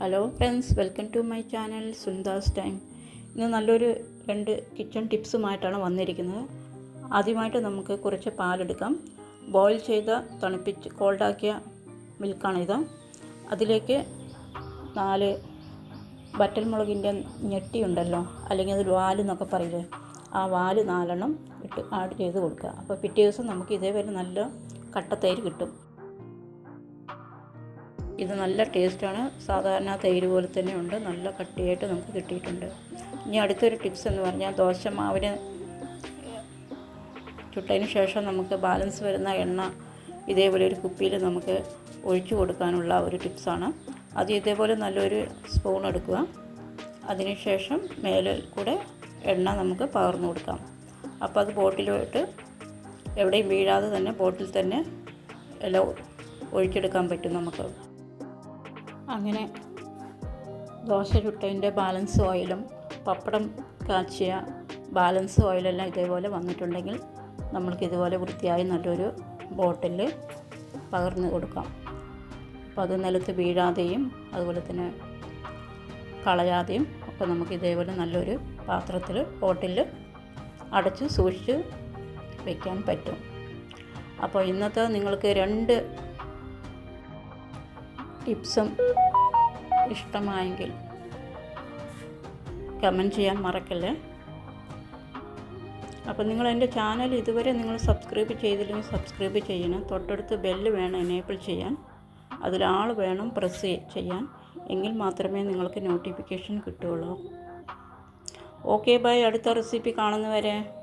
Hello friends welcome to my channel Sundas time ഇന്ന് നല്ലൊരു രണ്ട് കിച്ചൺ ടിപ്സുമായിട്ടാണ് വന്നിരിക്കുന്നത്. ആദ്യമായിട്ട് നമുക്ക് കുറച്ച് പാലെടുക്കാം. ബോയിൽ ചെയ്ത തണുപ്പിച്ച് കോൾഡാക്കിയ മിൽക്കാണിത് അതിലേക്ക് നാല് വറ്റൽമുളകിന്റെ ഞെട്ടിയുണ്ടല്ലോ അല്ലെങ്കിൽ അത് വാൽ എന്നൊക്കെ പറയില്ലേ ആ വാൽ നാലെണ്ണം ഇട്ട് ആഡ് ചെയ്ത് കൊടുക്കുക. അപ്പോൾ പിറ്റേ ദിവസം നമുക്ക് ഇതേപോലെ നല്ല കട്ടത്തൈര് കിട്ടും. ഇത് നല്ല ടേസ്റ്റാണ്. സാധാരണ തൈര് പോലെ തന്നെ ഉണ്ട് നല്ല കട്ടിയായിട്ട് നമുക്ക് കിട്ടിയിട്ടുണ്ട്. ഇനി അടുത്തൊരു ടിപ്സ് എന്ന് പറഞ്ഞാൽ ദോശ മാവിന് ചുട്ടതിന് ശേഷം നമുക്ക് ബാലൻസ് വരുന്ന എണ്ണ ഇതേപോലെ ഒരു കുപ്പിയിൽ നമുക്ക് ഒഴിച്ചു കൊടുക്കാനുള്ള ഒരു ടിപ്സാണ്. അത് ഇതേപോലെ നല്ലൊരു സ്പൂൺ എടുക്കുക. അതിനുശേഷം മേലിൽ കൂടെ എണ്ണ നമുക്ക് പകർന്നു കൊടുക്കാം. അപ്പോൾ അത് ബോട്ടിലോട്ട് എവിടെയും വീഴാതെ തന്നെ ബോട്ടിൽ തന്നെ എല്ലാം ഒഴിച്ചെടുക്കാൻ പറ്റും നമുക്ക്. അങ്ങനെ ദോശ ചുട്ടതിന്റെ ബാലൻസ് ഓയിലും പപ്പടം കാച്ചിയ ബാലൻസ് ഓയിലെല്ലാം ഇതേപോലെ വന്നിട്ടുണ്ടെങ്കിൽ നമ്മൾക്ക് ഇതുപോലെ വൃത്തിയായി നല്ലൊരു ബോട്ടിൽ പകർന്ന് കൊടുക്കാം. അപ്പോൾ അത് നിലത്ത് വീഴാതെയും അതുപോലെ തന്നെ കളയാതെയും ഒക്കെ നമുക്ക് ഇതേപോലെ നല്ലൊരു പാത്രത്തിൽ ബോട്ടിൽ അടച്ച് സൂക്ഷിച്ച് വയ്ക്കാൻ പറ്റും. അപ്പോൾ ഇന്നത്തെ നിങ്ങൾക്ക് രണ്ട് ടിപ്സും ഇഷ്ടമായെങ്കിൽ കമന്റ് ചെയ്യാൻ മറക്കല്ലേ? അപ്പോൾ നിങ്ങൾ എന്റെ ചാനൽ ഇതുവരെ നിങ്ങൾ സബ്സ്ക്രൈബ് ചെയ്തില്ലെങ്കിൽ സബ്സ്ക്രൈബ് ചെയ്യണം. തൊട്ടടുത്ത് ബെല്ല് വേണം എനേബിൾ ചെയ്യാൻ. അതിലാൾ വേണം പ്രസ് ചെയ്യാൻ. എങ്കിൽ മാത്രമേ നിങ്ങൾക്ക് നോട്ടിഫിക്കേഷൻ കിട്ടുകയുള്ളൂ. ഓക്കെ ബൈ അടുത്ത റെസിപ്പി കാണുന്നവരെ.